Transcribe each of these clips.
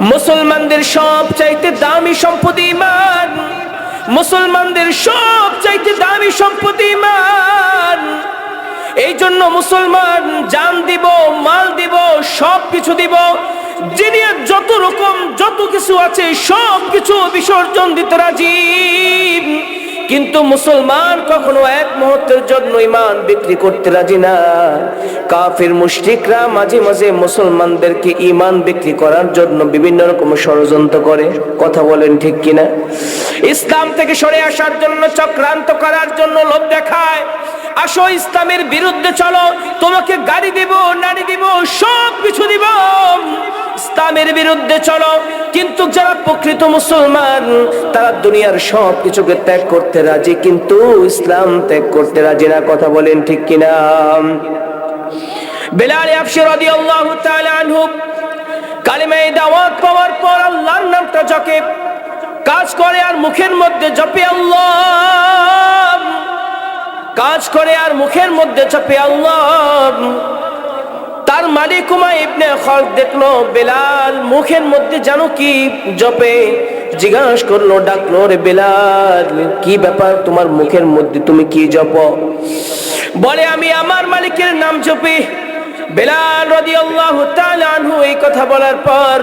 মুসলমানদের সব চাইতে দামি সম্পদ মান মুসলমানদের সব চাইতে দামি সম্পদ মান এই জন্য মুসলমান জান দিব, মাল দিব সব কিছু দিব। যিনি যত রকম, যত কিছু আছে সব কিছু বিসর্জন দিতে রাজি। কিন্তু মুসলমান কখনো এক মুহূর্তের জন্য ইমান বিক্রি করতে রাজি না। কাফির, মুশরিকরা মাঝে মাঝে মুসলমানদেরকে ইমান বিক্রি করার জন্য বিভিন্ন রকম ষড়যন্ত্র করে। কথা বলেন ঠিক কিনা? ইসলাম থেকে সরে আসার জন্য, চক্রান্ত করার জন্য লোভ দেখায়। আসো ইসলামের বিরুদ্ধে চলো, তোমাকে গাড়ি দিব নাড়ি দিব সব কিছু দিব। ইসলামের বিরুদ্ধে চলো। কিন্তু যারা প্রকৃত মুসলমান, তারা দুনিয়ার সব কিছুকে ত্যাগ করতে রাজি। কিন্তু ইসলাম ত্যাগ করতে রাজি না, কথা বলেন ঠিক কিনা? বেলাল আফসি রাদিয়াল্লাহু তাআলা আনহু, কালিমায়ে দাওয়াত পাওয়ার পর আল্লাহর নামটা জপে, কাজ করে আর মুখের মধ্যে জপে আল্লাহ। কাজ করে আর মুখের মধ্যে জপে আল্লাহ। তার মানে মালিক উমায় ইবনে খলক দেখল, বেলাল মুখের মধ্যে জানো কি জপে, জিজ্ঞাস করল, ডাকলো, রে বেলাল, কি ব্যাপার? তোমার মুখের মধ্যে তুমি কি জপ? বলে, আমি আমার মালিকের নাম জপি। বেলাল রাদিয়াল্লাহু তাআলা আনহু এই কথা বলার পর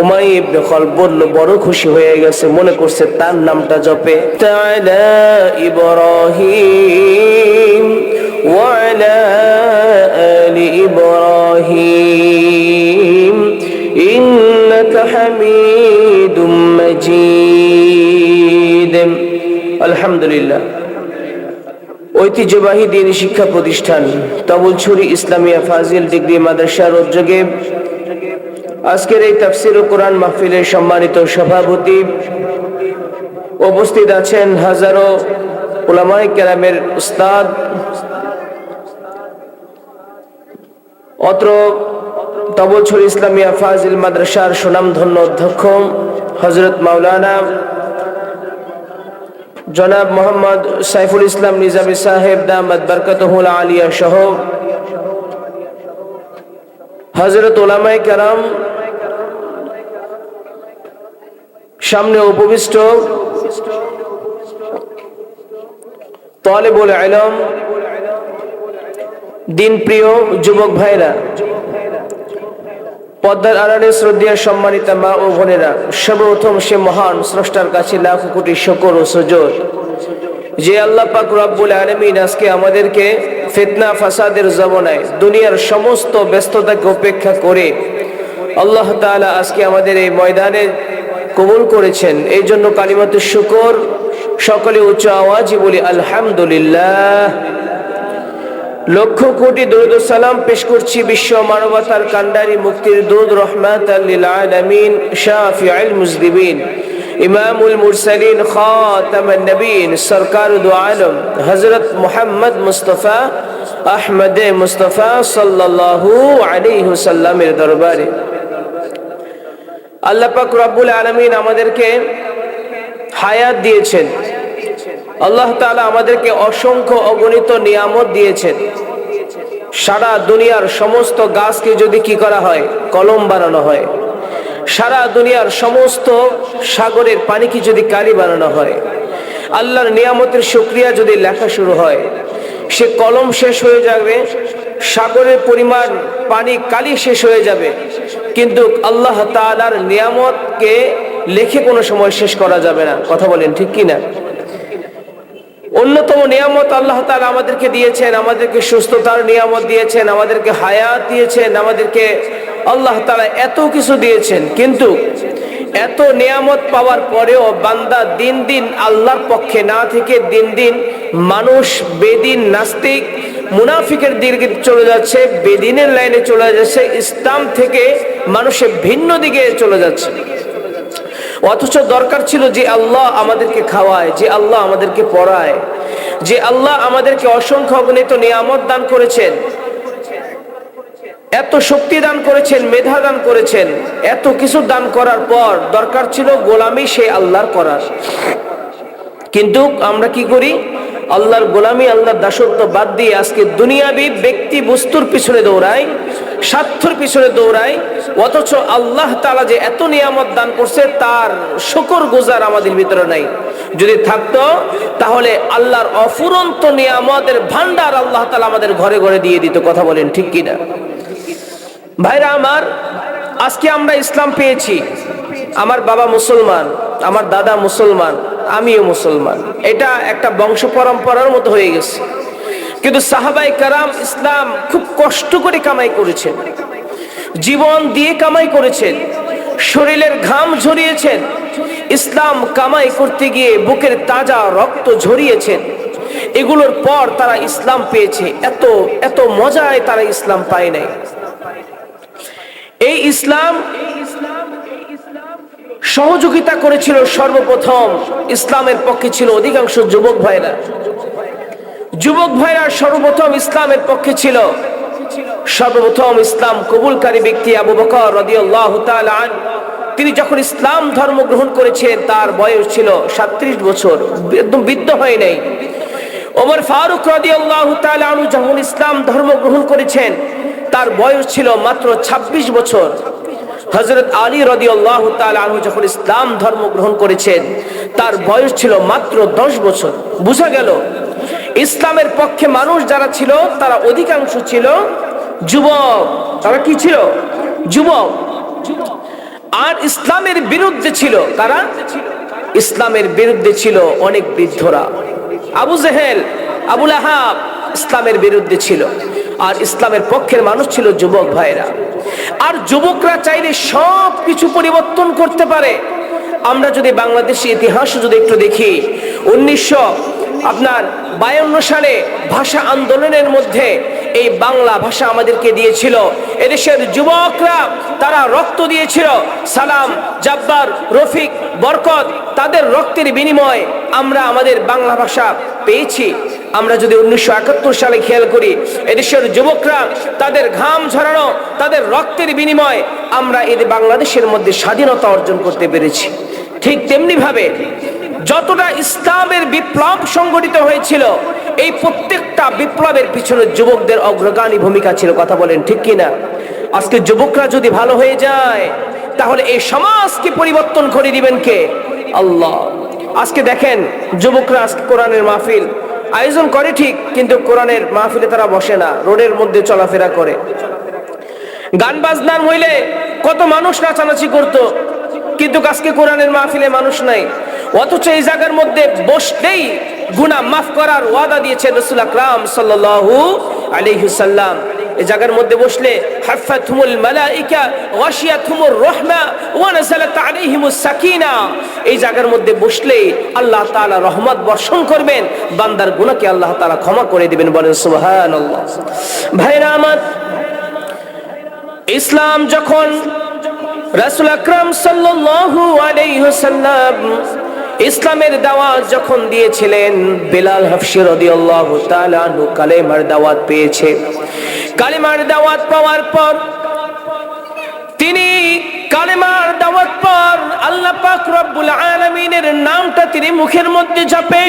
উমাই ইবনে খলফ বলল, বড় খুশি হয়ে গেছে, মনে করছে তার নামটা জপে। তাআলা ইব্রাহিম, ওয়া إبراهيم إنك حميد مجيد الحمد لله ঐতিহ্যবাহী দিনী শিক্ষা প্রতিষ্ঠান তবলছড়ি ইসলামিয়া ফাজিল ডিগ্রি মাদ্রাসার উদ্যোগে আজকের এই তাফসির ও কোরআন মাহফিলের সম্মানিত সভাপতি উপস্থিত আছেন হাজারো ওলামাই কেরামের উস্তাদ অত্র তবছর ইসলামিয়া ফাজিল মাদ্রাসার সুনামধন্য অধ্যক্ষ হজরত মাওলানা জনাব মোহাম্মদ সাইফুল ইসলাম নিজামী সাহেব দামাদ বরকতহুল আলিয়া সহ হজরত ওলামাই কারাম সামনে উপবিষ্ট তলেবুল আলম দিন প্রিয় যুবক ভাইরা, পদ্মার আড়ালে শ্রদ্ধা সম্মানিত মা ও বোনেরা, সর্বপ্রথম সে মহান স্রষ্টার কাছে লাখ কোটি শকর ও সুযোগ যে আল্লাহ পাক রব্বুল আলমিন আজকে আমাদেরকে ফিতনা, ফাসাদের জমানায় দুনিয়ার সমস্ত ব্যস্ততাকে উপেক্ষা করে আল্লাহ তাআলা আজকে আমাদের এই ময়দানে কবুল করেছেন। এই জন্য কালিমাত শুকর সকলে উচ্চ আওয়াজই বলি, আলহামদুলিল্লাহ। লক্ষ কোটি দরুদ সালাম পেশ করছি বিশ্ব মানবতার কান্ডারি মুক্তির দুধ রহমাত আলামিন শাফিউল মুজদিবিন, ইমামুল মুরসালিন, খাতামান নবীন সরকার দু আলম, হযরত মুহাম্মদ মুস্তাফা আহমদ মুস্তাফা সাল্লাল্লাহু আলাইহি ওয়াসাল্লামের দরবারে। আল্লাহ পাক রব্বুল আলামিন আমাদেরকে হায়াত দিয়েছেন। আল্লাহ তাআলা আমাদেরকে অসংখ্য অগণিত নিয়ামত দিয়েছেন। সারা দুনিয়ার সমস্ত গাছকে যদি কি করা হয়, কলম বানানো হয়। সারা দুনিয়ার সমস্ত সাগরের পানিকে যদি কালি বানানো হয়। আল্লাহর নিয়ামতের শুক্রিয়া যদি লেখা শুরু হয়, সে কলম শেষ হয়ে যাবে, সাগরের পরিমাণ পানি কালি শেষ হয়ে যাবে। কিন্তু আল্লাহ তাআলার নিয়ামতকে লেখে কোনো সময় শেষ করা যাবে না। কথা বলেন ঠিক কি না অন্যতম নিয়ামত আল্লাহ তাআলা আমাদেরকে দিয়েছেন, আমাদেরকে সুস্থতার নিয়ামত দিয়েছেন, আমাদেরকে হায়াত দিয়েছেন, আমাদেরকে আল্লাহ তাআলা এত কিছু দিয়েছেন। কিন্তু এত নিয়ামত পাওয়ার পরেও বান্দা দিন দিন আল্লাহর পক্ষে না থেকে দিন দিন মানুষ বেদিন নাস্তিক, মুনাফিকের দিকে চলে যাচ্ছে, বেদিনের লাইনে চলে যাচ্ছে, ইসলাম থেকে মানুষের ভিন্ন দিকে চলে যাচ্ছে। অথচ দরকার ছিল যে আল্লাহ আমাদেরকে খাওয়ায়, যে আল্লাহ আমাদেরকে পড়ায়, যে আল্লাহ আমাদেরকে অসংখ্য অগণিত নিয়ামত দান করেছেন। এত শক্তি দান করেছেন, মেধা দান করেছেন, এত কিছু দান করার পর দরকার ছিল গোলামি সে আল্লাহর করার। কিন্তু আমরা কি করি? আল্লাহর গোলামি, আল্লাহর দাসত্ব বাদ দিয়ে আজকে দুনিয়াবি ব্যক্তি বস্তুর পিছনে দৌড়ায়, স্বার্থর পিছনে দৌড়ায়, অথচ আল্লাহ তালা যে এত নিয়ামত দান করছে তার শুকর গুজার আমাদের ভিতরে নাই। যদি থাকতো, তাহলে আল্লাহর অফুরন্ত নিয়ামতের ভান্ডার আল্লাহ তালা আমাদের ঘরে ঘরে দিয়ে দিত, কথা বলেন ঠিক কিনা? ভাইরা আমার আজকে আমরা ইসলাম পেয়েছি। আমার বাবা মুসলমান, আমার দাদা মুসলমান, আমিও মুসলমান। এটা একটা বংশ পরম্পরার মতো হয়ে গেছে। কিন্তু সাহাবাই কারাম ইসলাম খুব কষ্ট করে কামাই করেছেন। জীবন দিয়ে কামাই করেছেন। শরীরের ঘাম ঝরিয়েছেন। ইসলাম কামাই করতে গিয়ে বুকের তাজা রক্ত ঝরিয়েছেন। এগুলোর পর তারা ইসলাম পেয়েছে। এত এত মজায় তারা ইসলাম পায় নাই। এই ইসলাম সহযোগিতা করেছিল সর্বপ্রথম ইসলামের পক্ষে ছিল অধিকাংশ যুবক ভাইরা। যুবক ভাইরা সর্বপ্রথম ইসলামের পক্ষে ছিল। সর্বপ্রথম ইসলাম কবুলকারী ব্যক্তি আবু বকর তিনি যখন ইসলাম ধর্ম গ্রহণ করেছেন, তার বয়স ছিল সাত্রিশ বছর। একদম বৃদ্ধ হয় নাই। ওমর ফারুক তাআলা আনহু যখন ইসলাম ধর্ম গ্রহণ করেছেন তার বয়স ছিল মাত্র ২৬ বছর। হজরত আলী রাদিয়াল্লাহু তাআলা আনহু যখন ইসলাম ধর্ম গ্রহণ করেছেন, তার বয়স ছিল মাত্র দশ বছর। বোঝা গেল? ইসলামের পক্ষে মানুষ যারা ছিল, তারা অধিকাংশ ছিল যুবক। তারা কি ছিল? যুবক। আর ইসলামের বিরুদ্ধে ছিল কারা? ইসলামের বিরুদ্ধে ছিল অনেক বৃদ্ধরা। আবু জেহেল, আবুল আহাব ইসলামের বিরুদ্ধে ছিল। আর ইসলামের পক্ষের মানুষ ছিল যুবক ভাইরা। আর যুবকরা চাইলে সব কিছু পরিবর্তন করতে পারে। আমরা যদি বাংলাদেশি ইতিহাস যদি একটু দেখি, উনিশশো আপনার বায়ান্ন সালে ভাষা আন্দোলনের মধ্যে এই বাংলা ভাষা আমাদেরকে দিয়েছিল। এদেশের যুবকরা তারা রক্ত দিয়েছিল, সালাম, জাব্বার, রফিক, বরকত, তাদের রক্তের বিনিময় আমরা আমাদের বাংলা ভাষা পেয়েছি। আমরা যদি উনিশশো একাত্তর সালে খেয়াল করি, এদেশের যুবকরা তাদের ঘাম ঝরানো, তাদের রক্তের বিনিময় আমরা এদের বাংলাদেশের মধ্যে স্বাধীনতা অর্জন করতে পেরেছি। ঠিক তেমনি ভাবে যতটা ইসলামের বিপ্লব সংগঠিত হয়েছিল, এই প্রত্যেকটা বিপ্লবের পিছনে যুবকদের অগ্রগামী ভূমিকা ছিল, কথা বলেন ঠিক কিনা? আজকে যুবকরা যদি ভালো হয়ে যায়, তাহলে এই সমাজকে পরিবর্তন করে দিবেন কে? আল্লাহ। আজকে দেখেন, যুবকরা আজকে কোরআনের মাহফিল আয়োজন করে ঠিক, কিন্তু কোরআনের মাহফিলে তারা বসে না, রোডের মধ্যে চলাফেরা করে। গান বাজনার হইলে কত মানুষ নাচানাচি করত, কিন্তু আজকে কোরআনের মাহফিলে মানুষ নাই। অথচ এই জায়গার মধ্যে বসতেই গুনা মাফ করার ওয়াদা দিয়েছে রসুল আকরাম সাল্লাল্লাহু আলাইহি এই জায়গার মধ্যে বসলে, হাফাতুমুল রাহমা এই জায়গার মধ্যে বসলে আল্লাহ তাআলা রহমত বর্ষণ করবেন, বান্দার গুনাহকে আল্লাহ তাআলা ক্ষমা করে দিবেন, বলেন সুবহানাল্লাহ। ভাইরা আমার, ইসলাম যখন রাসুল আকরাম সাল্লাল্লাহু আলাইহি ইসলামের দাওয়াত যখন দিয়েছিলেন, বেলাল হাফসি কালেমার দাওয়াত পেয়েছে। কালেমার দাওয়াত পাওয়ার পর তিনি কালেমার দাওয়াত পর আল্লাহ পাক রব্বুল আলামিনের নামটা তিনি মুখের মধ্যে চাপে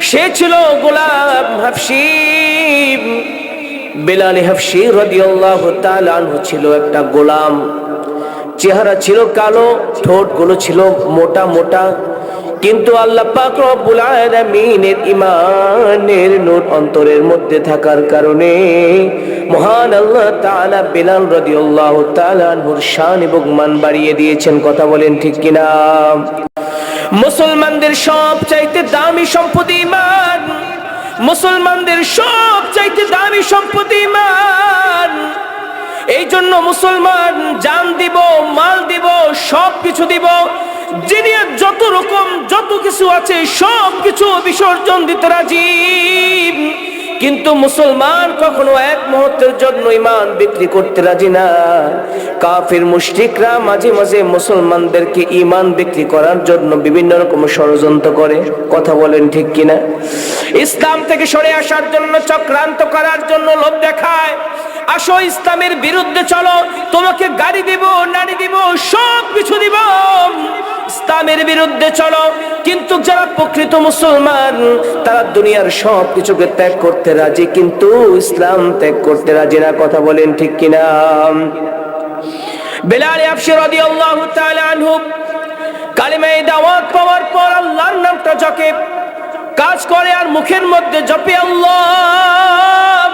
সে ছিল গোলাম হাফসি। বেলাল হাফসি রাদিয়াল্লাহু তাআলা ছিল একটা গোলাম। চেহারা ছিল কালো ঠোঁটগুলো ছিল মোটা মোটা। কিন্তু আল্লাহ পাক রব্বুল আলামিনের ইমানের নূর অন্তরের মধ্যে থাকার কারণে মহান আল্লাহ তাআলা বেলাল রাদিয়াল্লাহু তাআলা আনহুর শান এবং মান বাড়িয়ে দিয়েছেন। কথা বলেন ঠিক কিনা? মুসলমানদের সব চাইতে দামি সম্পদ ইমান মুসলমানদের সব চাইতে দামি সম্পদ ইমান এই জন্য মুসলমান জান দিব, মাল দিব সব কিছু দিব। যিনি যত রকম যত কিছু আছে, সব কিছু বিসর্জন দিতে রাজি। কিন্তু মুসলমান কখনো এক মুহূর্তের জন্য ইমান বিক্রি করতে রাজি না। কাফির, মুশরিকরা মাঝে মাঝে মুসলমানদেরকে ইমান বিক্রি করার জন্য বিভিন্ন রকম ষড়যন্ত্র করে। কথা বলেন ঠিক কিনা? ইসলাম থেকে সরে আসার জন্য, চক্রান্ত করার জন্য লোভ দেখায়। আসো ইসলামের বিরুদ্ধে চলো, তোমাকে গাড়ি দিব নাড়ি দিব সব কিছু দিব। ইসলামের বিরুদ্ধে চলো। কিন্তু যারা প্রকৃত মুসলমান, তারা দুনিয়ার সব কিছুকে ত্যাগ করতে রাজি। কিন্তু ইসলাম ত্যাগ করতে রাজি না, কথা বলেন ঠিক কিনা? বেলাল আফসি রাদিয়াল্লাহু তাআলা আনহু কালিমায়ে দাওয়াত পাওয়ার পর আল্লাহর নামটা জপে। কাজ করে আর মুখের মধ্যে জপে আল্লাহ।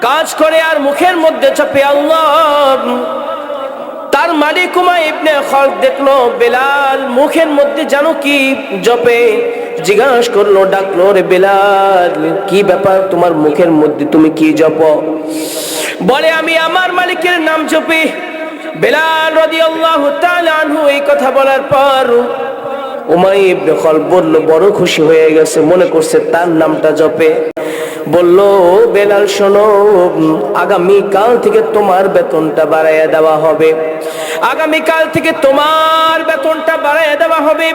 কাজ করে আর মুখের মধ্যে জপে আল্লাহ। তার মালিক উমা ইবনে খলক দেখল, বেলাল মুখের মধ্যে জানো কি জপে, জিজ্ঞাসা করল, ডাকলো, রে বেলাল, কি ব্যাপার তোমার মুখের মধ্যে তুমি কি জপ? বলে, আমি আমার মালিকের নাম জপি। বেলাল রাদিয়াল্লাহু তাআলা আনহু এই কথা বলার পর উমাই ইবনে খল বলল, বড় খুশি হয়ে গেছে, মনে করছে তার নামটা জপে। বলল, বেলাল, শোনো আগামী কাল থেকে তোমার বেতনটা বাড়াইয়া দেওয়া হবে। আগামী কাল থেকে তোমার বেতনটা বাড়াইয়া দেওয়া হবে।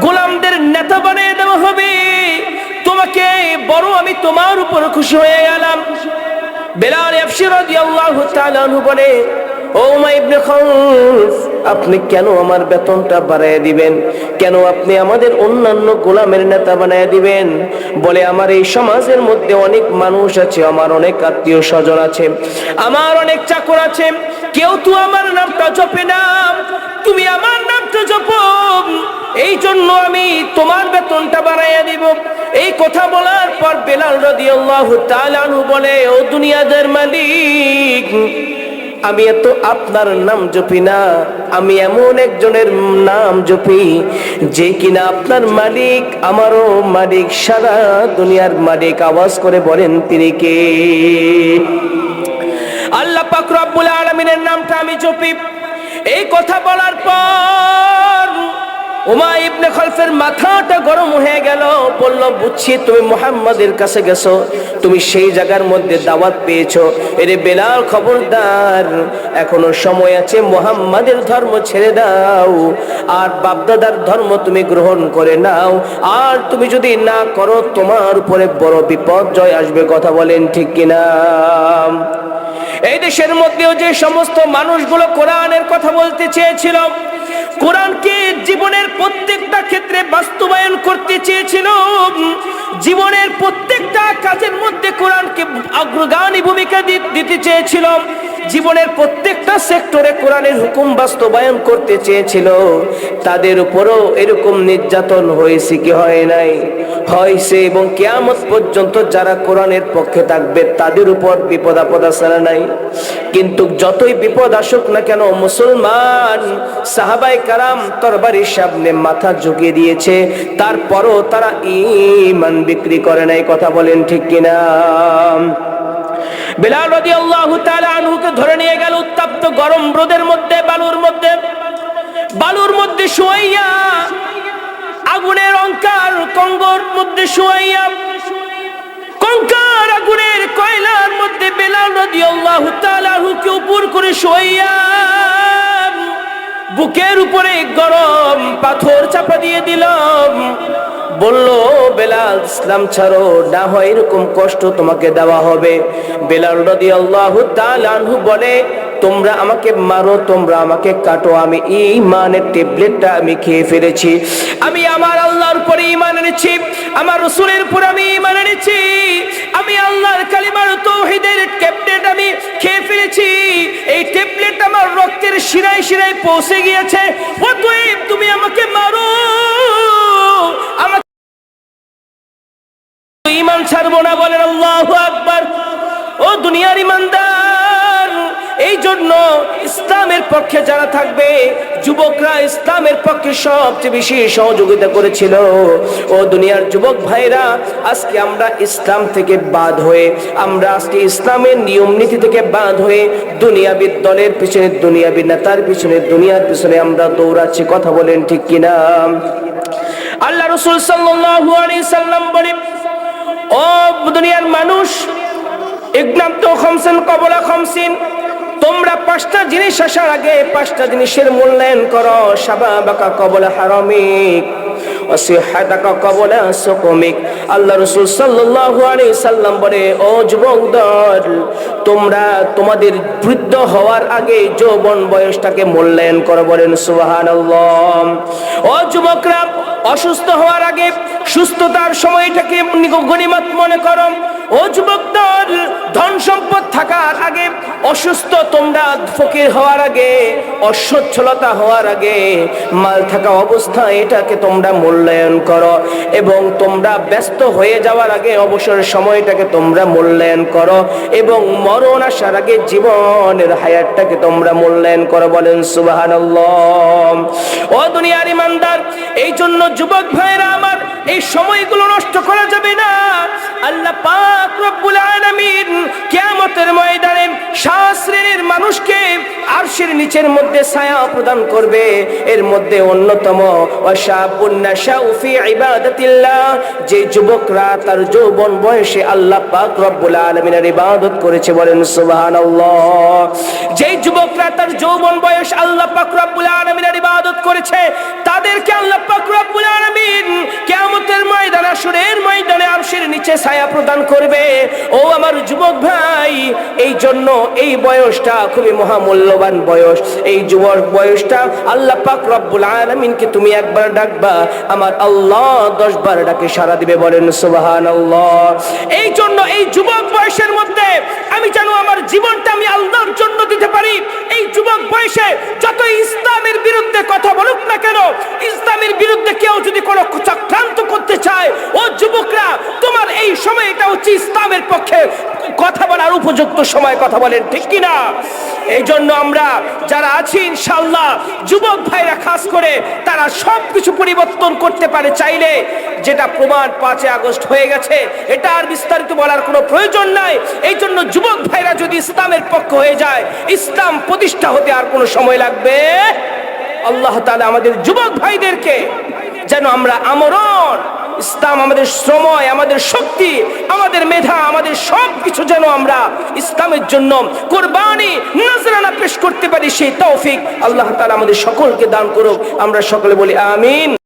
গোলামদের নেতা বানিয়ে দেওয়া হবে। তোমাকে বড় আমি তোমার উপর খুশি হয়ে গেলাম। বেলাল বলে, ও উমাই ইবনে খালফ আপনি কেন আমার বেতনটা বাড়ায় দিবেন? কেন আপনি আমাদের অন্যান্য গোলামের নেতা বানায় দিবেন? বলে, আমার এই সমাজের মধ্যে অনেক মানুষ আছে, আমার অনেক আত্মীয় স্বজন আছে, আমার অনেক চাকর আছে। কেউ তো আমার নামটা জপে না। তুমি আমার নামটা জপ। এই জন্য আমি তোমার বেতনটা বাড়াইয়া দিব। এই কথা বলার পর বেলাল রাদিয়াল্লাহু তাআলা বলে, ও দুনিয়াদের মালিক আমি এত আপনার নাম জপি না, আমি এমন একজনের নাম জপি যে কিনা আপনার মালিক, আমারও মালিক, সারা দুনিয়ার মালিক আওয়াজ করে বলেন, তিনি কে? আল্লাহ পাক রব্বুল আলামিনের নামটা আমি জপি। এই কথা বলার পর উমা ইবনে খলফের মাথাটা গরম হয়ে গেল। বলল, বুঝছি তুমি মুহাম্মাদের কাছে গেছো, তুমি সেই জায়গার মধ্যে দাওয়াত পেয়েছ। এরে বেলাল খবরদার, এখনও সময় আছে, মুহাম্মাদের ধর্ম ছেড়ে দাও। আর বাপদাদার ধর্ম তুমি গ্রহণ করে নাও। আর তুমি যদি না করো, তোমার উপরে বড় বিপর্যয় আসবে, কথা বলেন ঠিক কিনা? এই দেশের মধ্যেও যে সমস্ত মানুষগুলো কোরআনের কথা বলতে চেয়েছিল জীবনের প্রত্যেকটা ক্ষেত্রে বাস্তবায়ন করতে চেয়েছিল জীবনের প্রত্যেকটা কাজের মধ্যে কোরআনকে অগ্রগামী ভূমিকা দিতে চেয়েছিল জীবনের প্রত্যেকটা সেক্টরে কোরআনের হুকুম বাস্তবায়ন করতে চেয়েছিল। তাদের উপরও এরকম নির্যাতন হয়েছে কি হয় নাই? হয়েছে এবং কেয়ামত পর্যন্ত যারা কোরআনের পক্ষে থাকবে, তাদের উপর বিপদ আপদ আসারা নাই। কিন্তু যতই বিপদ আসুক না কেন, মুসলমান সাহাবাই কারাম তরবারির সামনে মাথা ঝুঁকিয়ে দিয়েছে। তারপরও তারা ইমান বিক্রি করে নাই, কথা বলেন ঠিক কিনা? বেলাল রাদিয়াল্লাহু তাআলা আনহুকে ধরে নিয়ে গেল উত্তপ্ত গরম রোদের মধ্যে, বালুর মধ্যে। বালুর মধ্যে শুয়াইয়া, আগুনের অঙ্কার কঙ্গর মধ্যে শুয়াইয়া, কঙ্কার আগুনের কয়লার মধ্যে বেলাল রাদিয়াল্লাহু তাআলা আনহুকে উপর করে শুয়াইয়া, বুকের উপরে গরম পাথর চাপা দিয়ে দিলাম। বলল, বেলাল, ইসলাম ছাড়ো, না হয় এরকম কষ্ট তোমাকে দেওয়া হবে। বেলাল রদি আল্লাহ আনহু বলে, তোমরা আমাকে মারো, তোমরা আমাকে কাটো, আমি ইমানের ট্যাবলেটটা আমি খেয়ে ফেলেছি। আমি আমার আল্লাহর উপরে ইমান এনেছি, আমার রসুলের উপর আমি ইমান এনেছি। আমি আল্লাহর কালিমার তৌহিদের ট্যাবলেট আমি খেয়ে ফেলেছি। এই ট্যাবলেট আমার রক্তের শিরায় শিরায় পৌঁছে গিয়েছে। তুমি আমাকে মারো। আমাকে ইমান ছাড়বো না বলেন আল্লাহ আকবার। ও দুনিয়ার ইমানদার, এই জন্য ইসলামের পক্ষে যারা থাকবে, যুবকরা ইসলামের পক্ষে সবচেয়ে বেশি সহযোগিতা করেছিল। ও দুনিয়ার যুবক ভাইরা, আজকে আমরা ইসলাম থেকে বাদ হয়ে, আমরা আজকে ইসলামের নিয়ম নীতি থেকে বাদ হয়ে দুনিয়াবিদ দলের পিছনে দুনিয়াবি নেতার পিছনে, দুনিয়ার পিছনে আমরা দৌড়াচ্ছি। কথা বলেন ঠিক কিনা? আল্লাহ রসুল আলাইহি সাল্লাম বলেন ও দুনিয়ার মানুষ ইগনাম তো খমসেন, কবলা খমসিন, তোমরা পাঁচটা জিনিস আসার আগে পাঁচটা জিনিসের মূল্যায়ন করো সাবা বাকা কবলা হারামিক। আল্লাহ সাল্লাল্লাহু সাল্লাম বলে তোমরা তোমাদের বৃদ্ধ হওয়ার আগে যৌবন বয়সটাকে মূল্যায়ন করো বলেন, সুবহানাল্লাহ। ও যুবকরা, অসুস্থ হওয়ার আগে সুস্থতার সময়টাকে গণিমত মনে করো। ও যুবক দল ধন সম্পদ থাকার আগে, অসুস্থ তোমরা ফকির হওয়ার আগে, অসচ্ছলতা হওয়ার আগে, মাল থাকা অবস্থা এটাকে তোমরা মূল্যায়ন করো এবং তোমরা ব্যস্ত হয়ে যাওয়ার আগে, অবসরের সময়টাকে তোমরা মূল্যায়ন করো এবং মরণ আসার আগে, জীবনের হায়াতটাকে তোমরা মূল্যায়ন করো বলেন সুবাহান ও দুনিয়ার ইমানদার, এই জন্য যুবক ভাইরা আমার, এই সময়গুলো নষ্ট করা যাবে না। আল্লাহ পাক রব্বুল আলামিন কিয়ামতের ময়দানে মানুষকে আরশের নিচের মধ্যে ছায়া প্রদান করবে। এর মধ্যে অন্যতম ইবাদাতিল্লাহ, যে যুবকরা তার যৌবন বয়সে আল্লাহ পাক রব্বুল আলামিনের ইবাদত করেছে বলেন সুবহানাল্লাহ। যেই যুবকরা তার যৌবন বয়স আল্লাহ পাক রব্বুল আলামিনের ইবাদত করেছে, তাদেরকে আল্লাহ পাক রব্বুল আলামিন কিয়ামতের ময়দানে, আসরের ময়দানে আরশের নিচে ছায়া প্রদান করবে। ও আমার যুবক ভাই এই জন্য এই বয়সটা খুবই মহামূল্যবান বয়স। এই যুবক বয়সটা আল্লাহ পাক রব্বুল আলামিনকে তুমি একবার ডাকবা, আমার আল্লাহ দশ বার ডাকে সারা দিবে বলেন, সুবহানাল্লাহ। এই জন্য এই যুবক বয়সের মধ্যে আমি জানো আমার জীবনটা আমি আল্লাহর জন্য দিতে পারি। এই যুবক বয়সে যত ইসলামের বিরুদ্ধে কথা বলুক না কেন, ইসলামের বিরুদ্ধে কেউ যদি কোনো চক্রান্ত করতে চায়, ও যুবকরা, তোমার এই সময় এটা হচ্ছে ইসলামের পক্ষে কথা বলার উপযুক্ত সময় কথা বলেন, ঠিক কিনা? এই জন্য আমরা যারা আছি ইনশাল্লাহ যুবক ভাইরা খাস করে তারা সব কিছু পরিবর্তন করতে পারে চাইলে। যেটা প্রমাণ পাঁচই আগস্ট হয়ে গেছে, এটা আর বিস্তারিত বলার কোনো প্রয়োজন নাই। এই জন্য যুবক ভাইরা যদি ইসলামের পক্ষ হয়ে যায়, ইসলাম প্রতিষ্ঠা হতে আর কোনো সময় লাগবে? আল্লাহ তাআলা আমাদের যুবক ভাইদেরকে যেন আমরা আমরণ ইসলাম আমাদের সময়, আমাদের শক্তি, আমাদের মেধা, আমাদের সব কিছু যেন আমরা ইসলামের জন্য কোরবানি, নজরানা পেশ করতে পারি, সেই তৌফিক আল্লাহ তালা আমাদের সকলকে দান করুক। আমরা সকলে বলি, আমিন।